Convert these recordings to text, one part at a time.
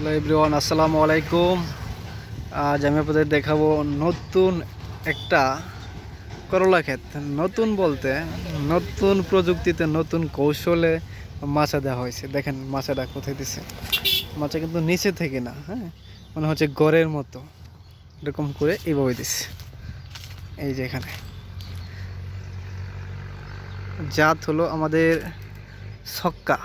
Hello everyone, আসসালামু আলাইকুম। আজ আমি আপনাদের দেখাবো নতুন একটা করলা ক্ষেত। নতুন বলতে, নতুন প্রযুক্তিতে নতুন কৌশলে মাছা দেওয়া হয়েছে। দেখেন, মাছাটা কোথায় দিছে? মাছা কিন্তু নিচে থেকে না হ্যাঁ? মনে হচ্ছে গড়ের মতো। এরকম করে এইভাবে দিছে। এই যে এখানে। জাত হলো আমাদের ছক্কা।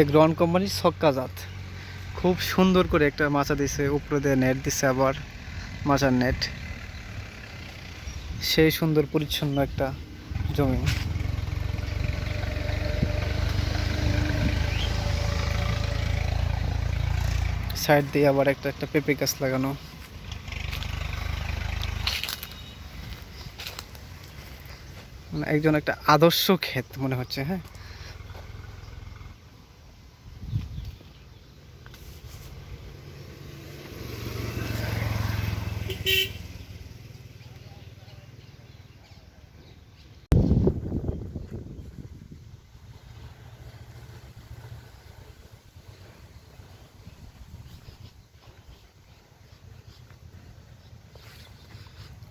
এক রন কোম্পানির ছক্কা জাত। খুব সুন্দর করে একটা মাছা দিছে, উপরে দিয়ে নেট দিছে আবার মাছার নেট সেই সুন্দর পরিচ্ছন্ন একটা জমি। সাইড দিয়ে আবার একটা একটা পেঁপে গাছ লাগানো। মানে একজন একটা আদর্শ ক্ষেত মনে হচ্ছে হ্যাঁ?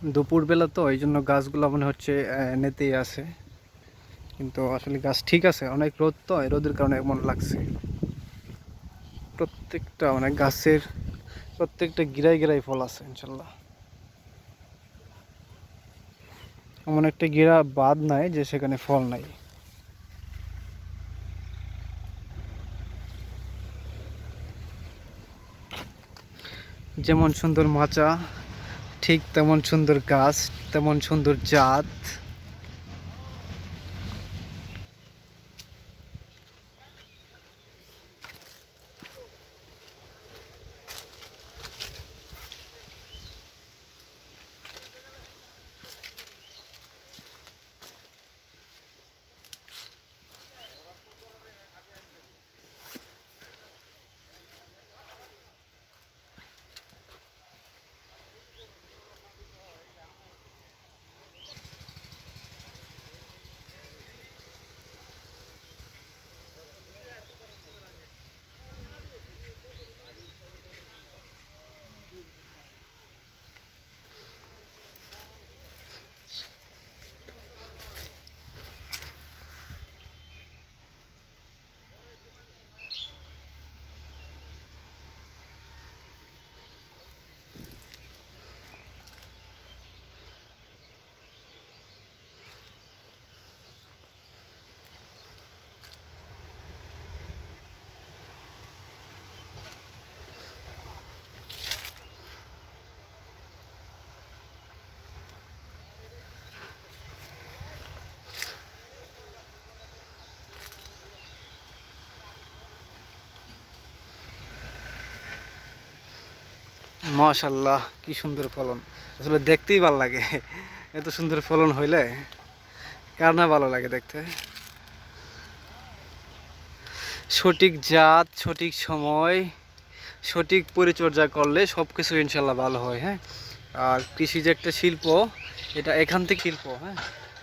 দুপুরবেলা তো এই জন্য গাছগুলো মনে হচ্ছে আহ, নেতেই আছে। কিন্তু আসলে গাছ ঠিক আছে অনেক রোদ তো রোদের কারণে এমন লাগছে। প্রত্যেকটা মানে গাছের প্রত্যেকটা গিরাই গিরাই ফল আছে ইনশাল্লাহ। এমন একটা গিরা বাদ নাই যে সেখানে ফল নাই। যেমন সুন্দর মাচা ঠিক তেমন সুন্দর গাছ তেমন সুন্দর জাত। মাশাল্লাহ কি সুন্দর ফলন। আসলে দেখতেই ভালো লাগে। এত সুন্দর ফলন হইলে কার না ভালো লাগে দেখতে? সঠিক জাত, সঠিক সময়, সঠিক পরিচর্যা করলে সব কিছু ইনশাল্লাহ ভালো হয় হ্যাঁ? আর কৃষি যে একটা শিল্প, এটা এখান থেকে শিল্প হ্যাঁ?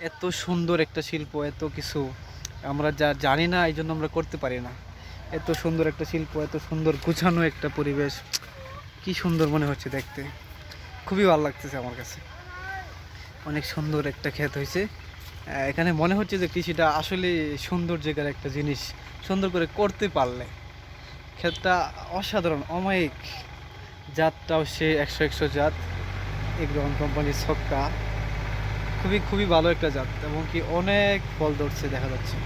এত সুন্দর একটা শিল্প, এত কিছু আমরা যা জানি না এই জন্য আমরা করতে পারি না। এত সুন্দর একটা শিল্প, এত সুন্দর গুছানো একটা পরিবেশ কি সুন্দর মনে হচ্ছে দেখতে। খুবই ভালো লাগতেছে আমার কাছে। অনেক সুন্দর একটা ক্ষেত হয়েছে। এখানে মনে হচ্ছে যে কৃষিটা আসলে সুন্দর জায়গার একটা জিনিস, সুন্দর করে করতে পারলে। ক্ষেতটা অসাধারণ, অমায়িক জাতটাও সে একশো একশো জাত। এগ্রহণ কোম্পানির ছক্কা। খুবই খুবই ভালো একটা জাত এবং কি অনেক ফল ধরছে দেখা যাচ্ছে।